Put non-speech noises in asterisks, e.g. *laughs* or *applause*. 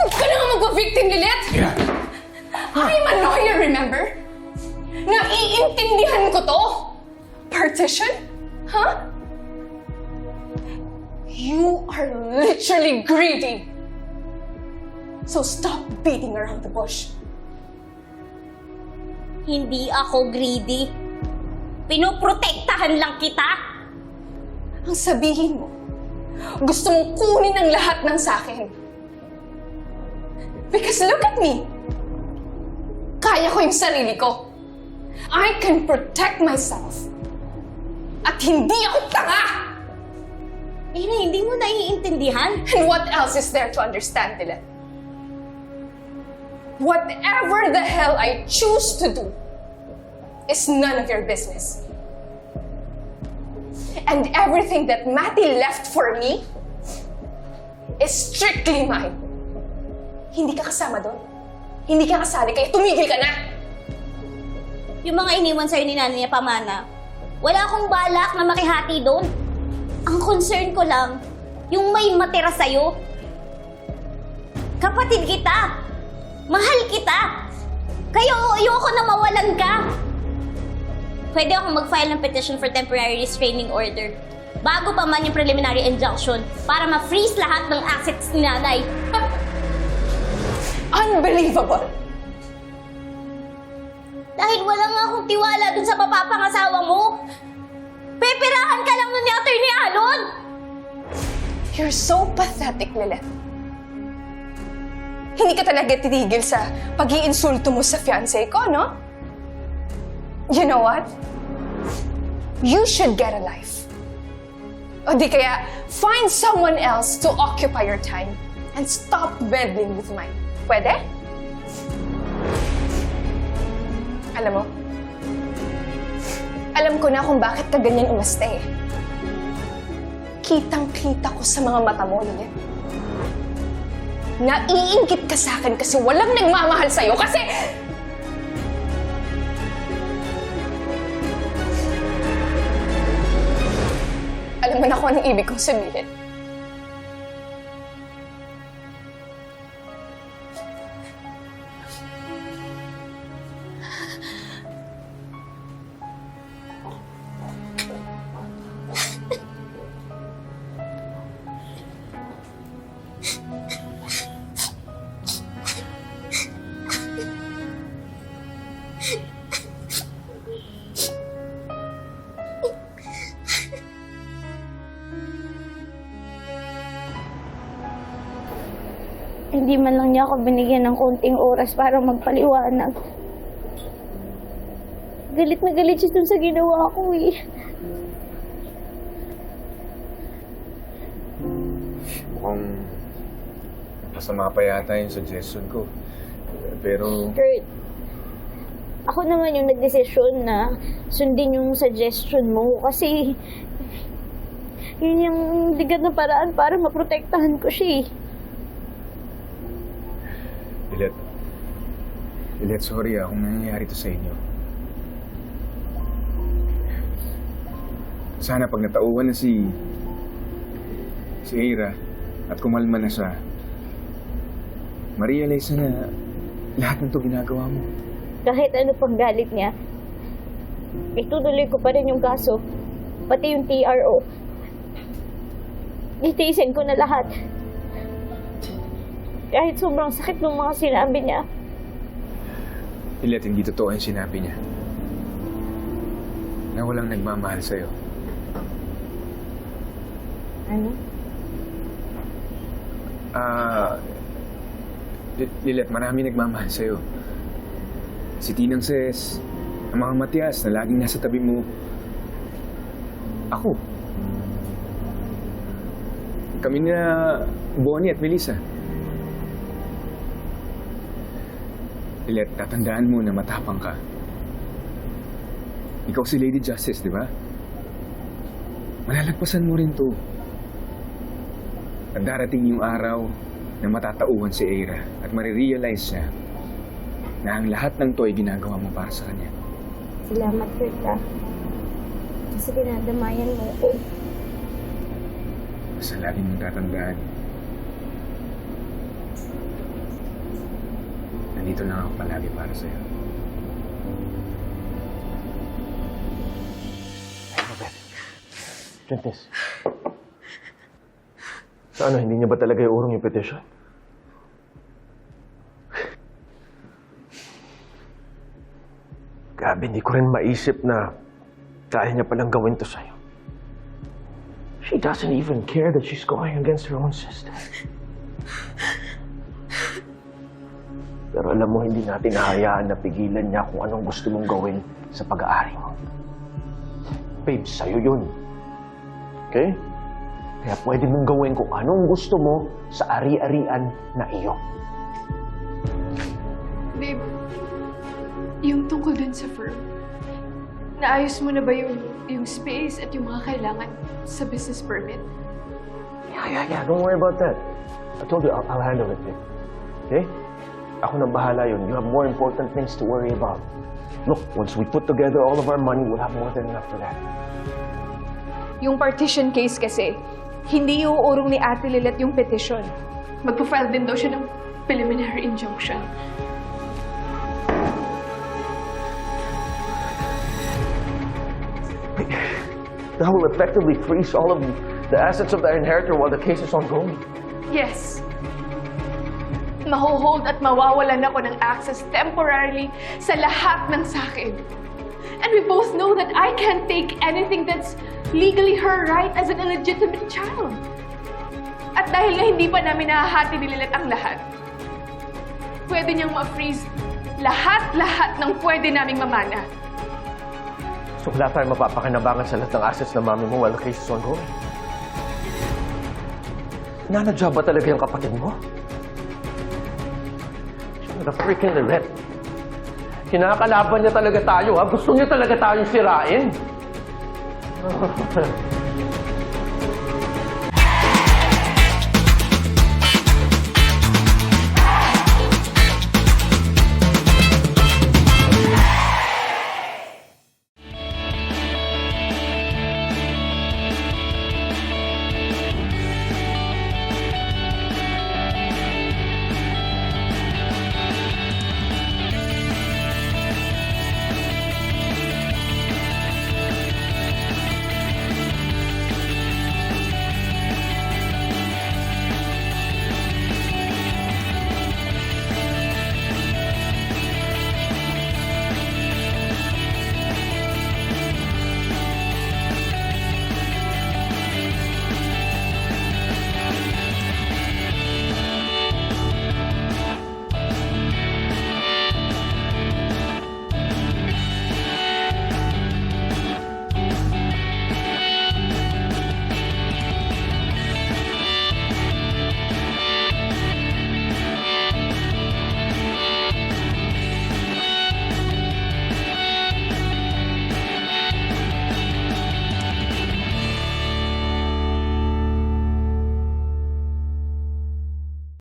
Huwag ka na nga magpa-victim, Lilet! Ira! I'm a lawyer, remember? Naiintindihan ko to! Partition? Huh? You are literally greedy! So stop beating around the bush. Hindi ako greedy. Pinoprotektahan lang kita. Ang sabihin mo, gusto mong kunin ang lahat ng sakin. Because look at me. Kaya ko yung sarili ko. I can protect myself. At hindi ako tanga! Ina, hindi mo naiintindihan. And what else is there to understand, Dylan? Whatever the hell I choose to do is none of your business. And everything that Matty left for me is strictly mine. Hindi ka kasama doon. Hindi ka kasali, kaya tumigil ka na! Yung mga iniwan sa'yo ni nanay niya pamana, wala akong balak na makihati doon. Ang concern ko lang, yung may matira sa'yo. Kapatid kita. Mahal kita. Kaya ayoko na mawalan ka. Pwede akong mag-file ng petition for temporary restraining order bago pa man yung preliminary injunction para ma-freeze lahat ng assets ni nanay. *laughs* Unbelievable! Dahil wala nga akong tiwala dun sa mapapangasawa mo. Peperahan ka lang nun ni Attorney Alon! You're so pathetic, Lilith. Hindi ka talaga titigil sa pag iinsulto mo sa fiancé ko, no? You know what? You should get a life. O di kaya, find someone else to occupy your time and stop meddling with mine. Pwede? Alam mo, alam ko na kung bakit ka ganyan umaste eh. Kitang-kita ko sa mga mata mo, Lilith. Naiingit ka sa akin kasi walang nagmamahal sa'yo kasi... Alam mo na kung anong ibig kong sabihin. Hindi man lang niya ako binigyan ng konting oras para magpaliwanag. Galit na galit siya dun sa ginawa ko eh. Mukhang masama pa yata yung suggestion ko. Pero Kurt, ako naman yung nagdesisyon na sundin yung suggestion mo kasi yun yung bigat na paraan para maprotektahan ko siya eh. Lilet, Lilet, sorry ah kung nangyayari to sa inyo. Sana pag natauhan na si si Ira at kumalma na siya, ma-realize na lahat ng to ginagawa mo. Kahit ano pang galit niya, itutuloy ko pa rin yung kaso, pati yung TRO. Itiisin ko na lahat. Kahit sobrang sakit ng mga sinabi niya. Lilet, hindi totoo yung sinabi niya. Na walang nagmamahal sa'yo. Ano? Ah, Li- Lilet, marami nagmamahal sa'yo. Si Tinang Ses, ang mga Matias na laging nasa tabi mo. Ako. Kami na Bonnie at Melissa. Lilet, tatandaan mo na matapang ka. Ikaw si Lady Justice, di ba? Malalagpasan mo rin to. At darating yung araw na matatauhan si Eira at marirealize siya na ang lahat ng to ay ginagawa mo para sa kanya. Salamat, ah. Kasi dinadamayan mo ko. Basta lagi mong tatandaan. Nandito lang ako palagi para sa'yo. Gentes. Sa hindi niya ba talaga iurong yung petition? Grabe, hindi ko rin maisip na kaya niya palang gawin to sa'yo. She doesn't even care that she's going against her own sister. Pero alam mo, hindi natin hahayaan na pigilan niya kung anong gusto mong gawin sa pag-aari mo. Babe, sa'yo yun. Okay? Kaya pwede mong gawin kung anong gusto mo sa ari-arian na iyo. Babe, yung tungkol dun sa firm, naayos mo na ba yung, yung space at yung mga kailangan sa business permit? Yeah, yeah, yeah. Don't worry about that. I told you, I'll, I'll handle it, babe. Okay? Ako nang bahala yun. You have more important things to worry about. Look, once we put together all of our money, we'll have more than enough for that. Yung partition case kasi, hindi iuurong ni Ate Lilet yung petition. Magpa-file din daw siya ng preliminary injunction. That will effectively freeze all of the assets of the inheritor while the case is ongoing. Yes. Mahuhold at mawawalan ako ng access temporarily sa lahat ng sakin. And we both know that I can't take anything that's legally her right as an illegitimate child. At dahil nga hindi pa namin nahahati ni Lilet ang lahat, pwede niyang ma-freeze lahat-lahat ng pwede naming mamana. So wala tayong mapapakinabangan sa lahat ng assets ng mami mo while the case is ongoing. Nanadya ba talaga yung kapatid mo? Na freaking Lilith. Kinakalaban niya talaga tayo, ha? Gusto niya talaga tayong sirain. *laughs*